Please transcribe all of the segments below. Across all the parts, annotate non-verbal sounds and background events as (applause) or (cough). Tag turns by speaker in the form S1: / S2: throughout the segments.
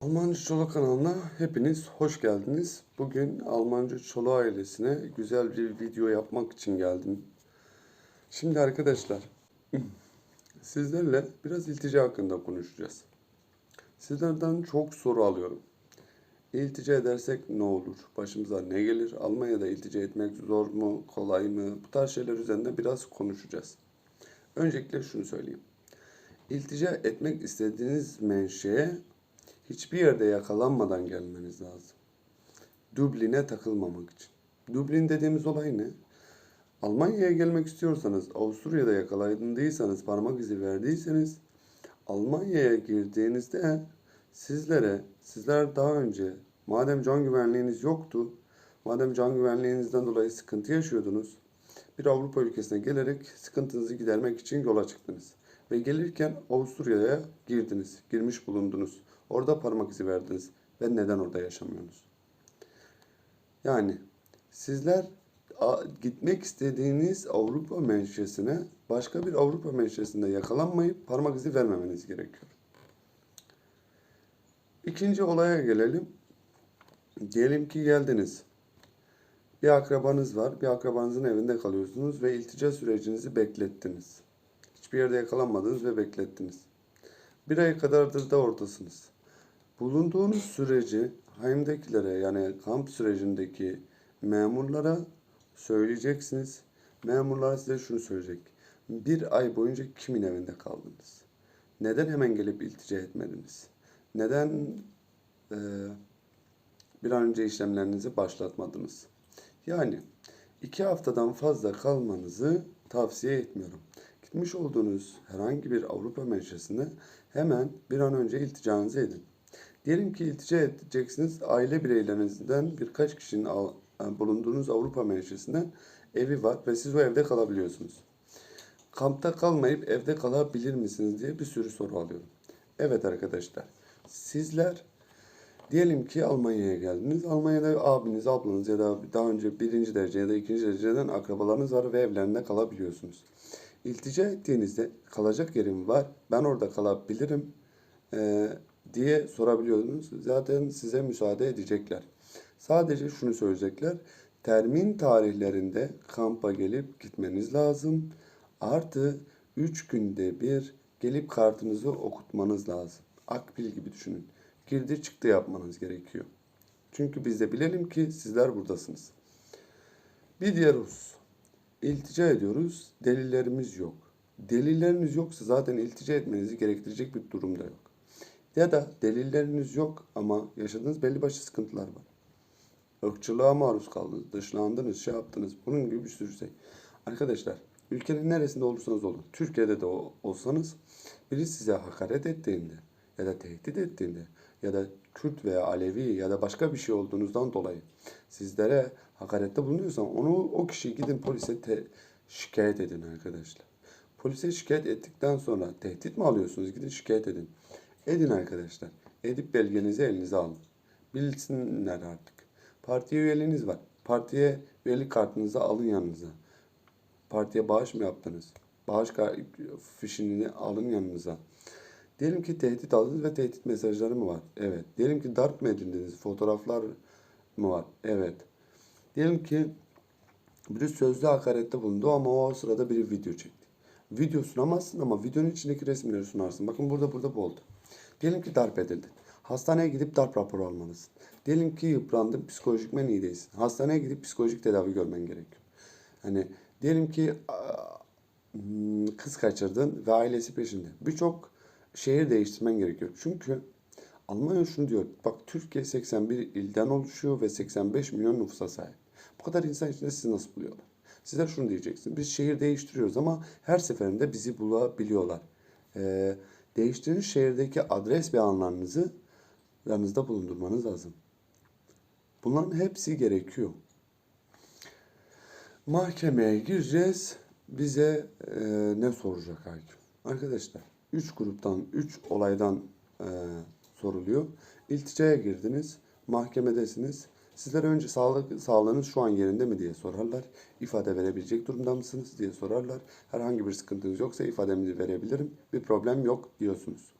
S1: Almanca Çolo kanalına hepiniz hoş geldiniz. Bugün Almanca Çolo ailesine güzel bir video yapmak için geldim. Şimdi arkadaşlar, (clears throat) sizlerle biraz iltica hakkında konuşacağız. Sizlerden çok soru alıyorum. İltica edersek ne olur? Başımıza ne gelir? Almanya'da iltica etmek zor mu, kolay mı? Bu tarz şeyler üzerinde biraz konuşacağız. Öncelikle şunu söyleyeyim. İltica etmek istediğiniz menşeye hiçbir yerde yakalanmadan gelmeniz lazım. Dublin'e takılmamak için. Dublin dediğimiz olay ne? Almanya'ya gelmek istiyorsanız, Avusturya'da yakalandıysanız, parmak izi verdiyseniz, Almanya'ya girdiğinizde sizlere, sizler daha önce madem can güvenliğiniz yoktu, madem can güvenliğinizden dolayı sıkıntı yaşıyordunuz, bir Avrupa ülkesine gelerek sıkıntınızı gidermek için yola çıktınız. Ve gelirken Avusturya'ya girdiniz, girmiş bulundunuz. Orada parmak izi verdiniz ve neden orada yaşamıyorsunuz? Yani sizler gitmek istediğiniz Avrupa menşesine başka bir Avrupa menşesinde yakalanmayıp parmak izi vermemeniz gerekiyor. İkinci olaya gelelim. Diyelim ki geldiniz. Bir akrabanız var. Bir akrabanızın evinde kalıyorsunuz ve iltica sürecinizi beklettiniz. Hiçbir yerde yakalanmadınız ve beklettiniz. Bir ay kadardır da oradasınız. Bulunduğunuz süreci Haim'dekilere yani kamp sürecindeki memurlara söyleyeceksiniz. Memurlar size şunu söyleyecek. Bir ay boyunca kimin evinde kaldınız? Neden hemen gelip iltica etmediniz? Neden eee, bir an önce işlemlerinizi başlatmadınız? Yani iki haftadan fazla kalmanızı tavsiye etmiyorum. Gitmiş olduğunuz herhangi bir Avrupa menşesine hemen bir an önce ilticanızı edin. Diyelim ki iltica edeceksiniz. Aile bireylerinizden birkaç kişinin e, bulunduğunuz Avrupa menşesinden evi var ve siz o evde kalabiliyorsunuz. Kampta kalmayıp evde kalabilir misiniz diye bir sürü soru alıyorum. Evet arkadaşlar. Sizler diyelim ki Almanya'ya geldiniz. Almanya'da abiniz, ablanız ya da daha önce birinci derece ya da ikinci dereceden akrabalarınız var ve evlerinde kalabiliyorsunuz. İltica ettiğinizde kalacak yerim var. Ben orada kalabilirim eee, diye sorabiliyorsunuz. Zaten size müsaade edecekler. Sadece şunu söyleyecekler. Termin tarihlerinde kampa gelip gitmeniz lazım. Artı 3 günde bir gelip kartınızı okutmanız lazım. Akbil gibi düşünün. Girdi çıktı yapmanız gerekiyor. Çünkü biz de bilelim ki sizler buradasınız. Bir diğer husus. İltica ediyoruz. Delillerimiz yok. Delilleriniz yoksa zaten iltica etmenizi gerektirecek bir durum da yok. Ya da delilleriniz yok ama yaşadığınız belli başlı sıkıntılar var. Irkçılığa maruz kaldınız, dışlandınız, şey yaptınız. Bunun gibi bir sürü şey. Arkadaşlar, ülkenin neresinde olursanız olun, Türkiye'de de olsanız biri size hakaret ettiğinde ya da tehdit ettiğinde ya da Kürt veya Alevi ya da başka bir şey olduğunuzdan dolayı sizlere hakarette bulunuyorsa onu o kişiyi gidin polise te- şikayet edin arkadaşlar. Polise şikayet ettikten sonra tehdit mi alıyorsunuz? Gidin şikayet edin. Edin arkadaşlar. Edip belgenizi elinize alın. Bilsinler artık. Partiye üyeliğiniz var. Partiye üyelik kartınızı alın yanınıza. Partiye bağış mı yaptınız? Bağış fişini alın yanınıza. Diyelim ki tehdit aldınız ve tehdit mesajları mı var? Evet. Diyelim ki darp mı edindiniz? Fotoğraflar mı var? Evet. Diyelim ki biri sözlü hakarette bulundu ama o sırada bir video çekti. Video sunamazsın ama videonun içindeki resimleri sunarsın. Bakın burada burada bu oldu. Diyelim ki darp edildin. Hastaneye gidip darp raporu almalısın. Diyelim ki yıprandın, psikolojikmen iyi değilsin. Hastaneye gidip psikolojik tedavi görmen gerekiyor. Hani diyelim ki hmm, kız kaçırdın ve ailesi peşinde. Birçok şehir değiştirmen gerekiyor. Çünkü Almanya şunu diyor. Bak Türkiye 81 ilden oluşuyor ve 85 milyon nüfusa sahip. Bu kadar insan içinde sizi nasıl buluyorlar? Sizler şunu diyeceksiniz. Biz şehir değiştiriyoruz ama her seferinde bizi bulabiliyorlar. Ee, değiştirdiğiniz şehirdeki adres ve alanlarınızı yanınızda bulundurmanız lazım. Bunların hepsi gerekiyor. Mahkemeye gireceğiz. Bize e, ne soracak hakim? Arkadaşlar 3 gruptan 3 olaydan e, soruluyor. İlticaya girdiniz. Mahkemedesiniz. Sizlere önce sağlık sağlığınız şu an yerinde mi diye sorarlar. İfade verebilecek durumda mısınız diye sorarlar. Herhangi bir sıkıntınız yoksa ifademizi verebilirim. Bir problem yok diyorsunuz.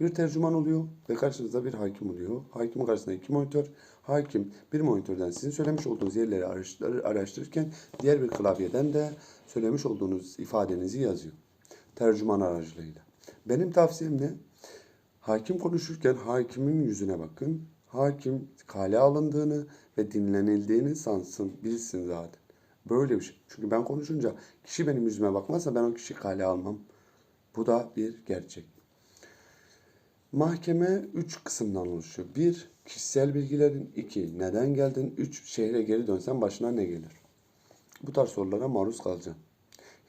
S1: Bir tercüman oluyor ve karşınızda bir hakim oluyor. Hakimin karşısında iki monitör. Hakim bir monitörden sizin söylemiş olduğunuz yerleri araştır- araştırırken diğer bir klavyeden de söylemiş olduğunuz ifadenizi yazıyor. Tercüman aracılığıyla. Benim tavsiyem ne? Hakim konuşurken hakimin yüzüne bakın. Hakim kale alındığını ve dinlenildiğini sansın, bilsin zaten. Böyle bir şey. Çünkü ben konuşunca kişi benim yüzüme bakmazsa ben o kişi kale almam. Bu da bir gerçek. Mahkeme üç kısımdan oluşuyor. Bir, kişisel bilgilerin. iki neden geldin? Üç, şehre geri dönsen başına ne gelir? Bu tarz sorulara maruz kalacaksın.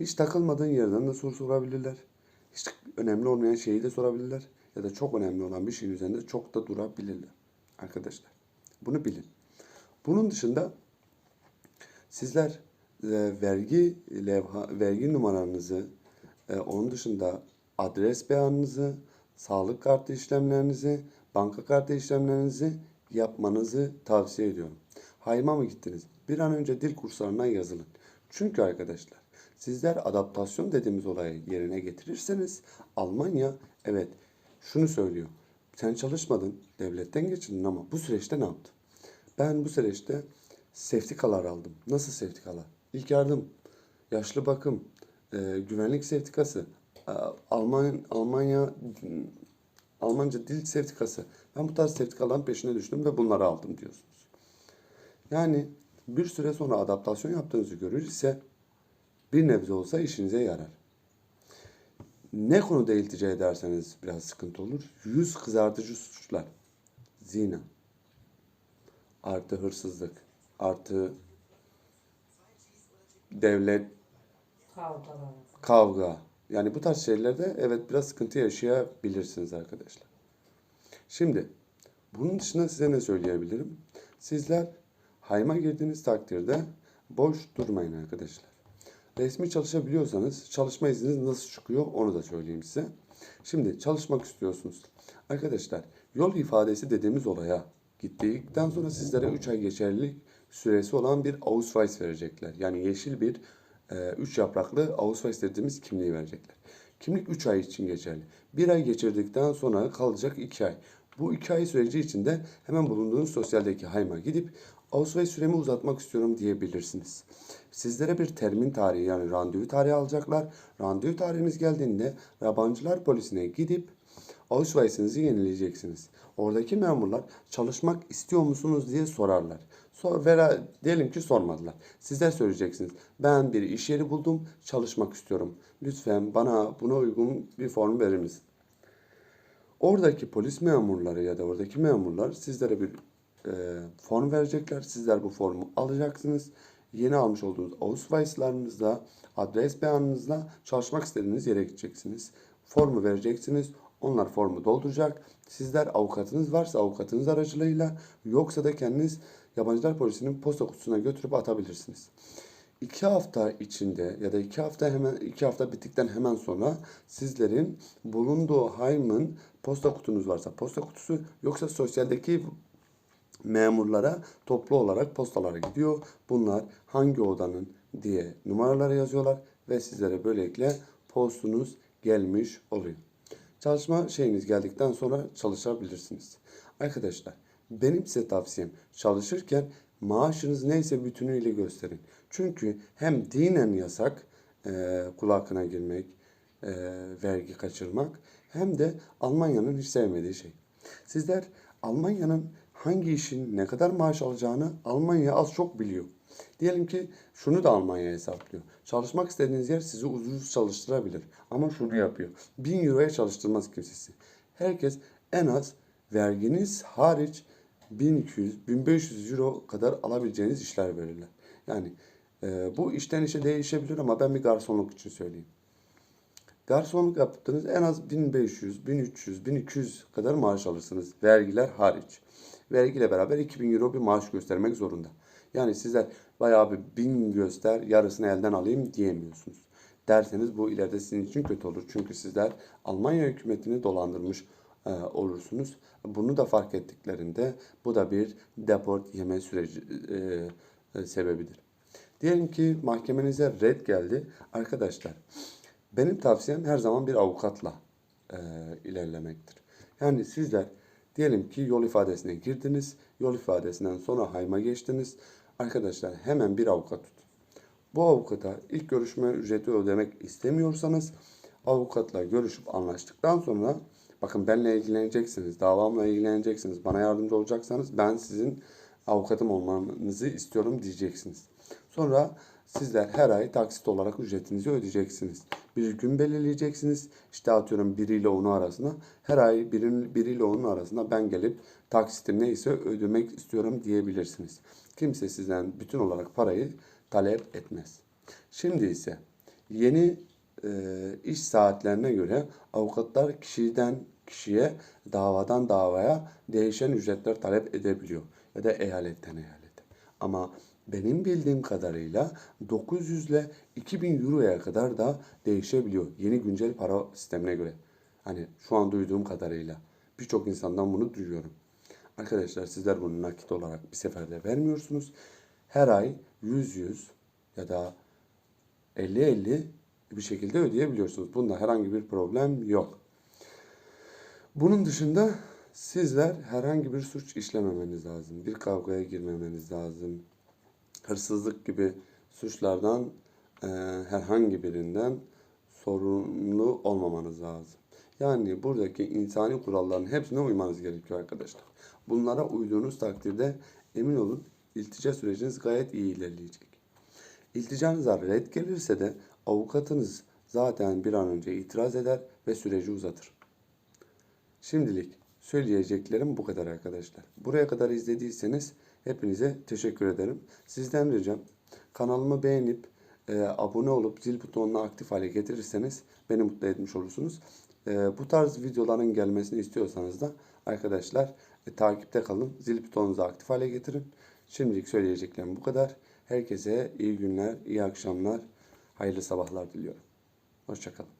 S1: Hiç takılmadığın yerden de soru sorabilirler. Hiç önemli olmayan şeyi de sorabilirler. Ya da çok önemli olan bir şeyin üzerinde çok da durabilirler. Arkadaşlar bunu bilin. Bunun dışında sizler e, vergi levha, vergi numaranızı, e, onun dışında adres beyanınızı, sağlık kartı işlemlerinizi, banka kartı işlemlerinizi yapmanızı tavsiye ediyorum. Hayma mı gittiniz? Bir an önce dil kurslarına yazılın. Çünkü arkadaşlar sizler adaptasyon dediğimiz olayı yerine getirirseniz Almanya evet şunu söylüyor. Sen çalışmadın, devletten geçindin ama bu süreçte ne yaptın? Ben bu süreçte seftikalar aldım. Nasıl seftikalar? İlk yardım, yaşlı bakım, e, güvenlik sertifikası, e, Alman, Almanya Almanca dil sertifikası. Ben bu tarz sertifikaların peşine düştüm ve bunları aldım diyorsunuz. Yani bir süre sonra adaptasyon yaptığınızı görür ise bir nebze olsa işinize yarar. Ne konuda iltica ederseniz biraz sıkıntı olur. Yüz kızartıcı suçlar. Zina. Artı hırsızlık. Artı devlet
S2: Kavgalar.
S1: kavga. Yani bu tarz şeylerde evet biraz sıkıntı yaşayabilirsiniz arkadaşlar. Şimdi bunun dışında size ne söyleyebilirim? Sizler hayma girdiğiniz takdirde boş durmayın arkadaşlar. Resmi çalışabiliyorsanız çalışma izniniz nasıl çıkıyor onu da söyleyeyim size. Şimdi çalışmak istiyorsunuz. Arkadaşlar yol ifadesi dediğimiz olaya gittikten sonra sizlere 3 ay geçerlilik süresi olan bir Ausweis verecekler. Yani yeşil bir 3 yapraklı Ausweis dediğimiz kimliği verecekler. Kimlik 3 ay için geçerli. 1 ay geçirdikten sonra kalacak 2 ay. Bu 2 ay süreci içinde hemen bulunduğunuz sosyaldeki hayma gidip Ausweis süremi uzatmak istiyorum diyebilirsiniz. Sizlere bir termin tarihi yani randevu tarihi alacaklar. Randevu tarihiniz geldiğinde yabancılar polisine gidip Ausweis'inizi yenileyeceksiniz. Oradaki memurlar çalışmak istiyor musunuz diye sorarlar. Sor, vera, diyelim ki sormadılar. Sizler söyleyeceksiniz. Ben bir iş yeri buldum, çalışmak istiyorum. Lütfen bana buna uygun bir form verir misin? Oradaki polis memurları ya da oradaki memurlar sizlere bir e, form verecekler. Sizler bu formu alacaksınız. Yeni almış olduğunuz Ausweis'larınızla, adres beyanınızla çalışmak istediğiniz yere gideceksiniz. Formu vereceksiniz. Onlar formu dolduracak. Sizler avukatınız varsa avukatınız aracılığıyla yoksa da kendiniz yabancılar polisinin posta kutusuna götürüp atabilirsiniz. İki hafta içinde ya da iki hafta hemen iki hafta bittikten hemen sonra sizlerin bulunduğu haymın posta kutunuz varsa posta kutusu yoksa sosyaldeki memurlara toplu olarak postalara gidiyor. Bunlar hangi odanın diye numaraları yazıyorlar ve sizlere böylelikle postunuz gelmiş oluyor. Çalışma şeyiniz geldikten sonra çalışabilirsiniz. Arkadaşlar benim size tavsiyem çalışırken maaşınız neyse bütünüyle gösterin. Çünkü hem dinen yasak e, kul hakkına girmek, e, vergi kaçırmak hem de Almanya'nın hiç sevmediği şey. Sizler Almanya'nın hangi işin ne kadar maaş alacağını Almanya az çok biliyor. Diyelim ki şunu da Almanya hesaplıyor. Çalışmak istediğiniz yer sizi ucuz çalıştırabilir. Ama şunu yapıyor. 1000 euroya çalıştırmaz kimsesi. Herkes en az verginiz hariç 1200-1500 euro kadar alabileceğiniz işler verirler. Yani e, bu işten işe değişebilir ama ben bir garsonluk için söyleyeyim. Garsonluk yaptınız en az 1500, 1300, 1200 kadar maaş alırsınız. Vergiler hariç. Vergiyle beraber 2000 euro bir maaş göstermek zorunda. Yani sizler bayağı bir 1000 göster yarısını elden alayım diyemiyorsunuz. Derseniz bu ileride sizin için kötü olur. Çünkü sizler Almanya hükümetini dolandırmış e, olursunuz. Bunu da fark ettiklerinde bu da bir deport yeme süreci e, e, sebebidir. Diyelim ki mahkemenize red geldi. Arkadaşlar benim tavsiyem her zaman bir avukatla e, ilerlemektir. Yani sizler diyelim ki yol ifadesine girdiniz. Yol ifadesinden sonra hayma geçtiniz. Arkadaşlar hemen bir avukat tutun. Bu avukata ilk görüşme ücreti ödemek istemiyorsanız avukatla görüşüp anlaştıktan sonra bakın benle ilgileneceksiniz, davamla ilgileneceksiniz, bana yardımcı olacaksanız ben sizin avukatım olmanızı istiyorum diyeceksiniz. Sonra sizler her ay taksit olarak ücretinizi ödeyeceksiniz. Bir gün belirleyeceksiniz. İşte atıyorum 1 ile 10'u arasında. Her ay 1, 1 ile 10'un arasında ben gelip taksitim neyse ödemek istiyorum diyebilirsiniz. Kimse sizden bütün olarak parayı talep etmez. Şimdi ise yeni e, iş saatlerine göre avukatlar kişiden kişiye, davadan davaya değişen ücretler talep edebiliyor. Ya da eyaletten eyalete. Ama benim bildiğim kadarıyla 900 ile 2000 euroya kadar da değişebiliyor. Yeni güncel para sistemine göre. Hani şu an duyduğum kadarıyla. Birçok insandan bunu duyuyorum. Arkadaşlar sizler bunu nakit olarak bir seferde vermiyorsunuz. Her ay 100-100 ya da 50-50 bir şekilde ödeyebiliyorsunuz. Bunda herhangi bir problem yok. Bunun dışında sizler herhangi bir suç işlememeniz lazım. Bir kavgaya girmemeniz lazım. Hırsızlık gibi suçlardan e, herhangi birinden sorumlu olmamanız lazım. Yani buradaki insani kuralların hepsine uymanız gerekiyor arkadaşlar. Bunlara uyduğunuz takdirde emin olun iltica süreciniz gayet iyi ilerleyecek. İlticanıza red gelirse de avukatınız zaten bir an önce itiraz eder ve süreci uzatır. Şimdilik söyleyeceklerim bu kadar arkadaşlar. Buraya kadar izlediyseniz hepinize teşekkür ederim. Sizden ricam kanalımı beğenip e, abone olup zil butonunu aktif hale getirirseniz beni mutlu etmiş olursunuz. E, bu tarz videoların gelmesini istiyorsanız da arkadaşlar e, takipte kalın. Zil butonunuzu aktif hale getirin. Şimdilik söyleyeceklerim bu kadar. Herkese iyi günler, iyi akşamlar, hayırlı sabahlar diliyorum. Hoşçakalın.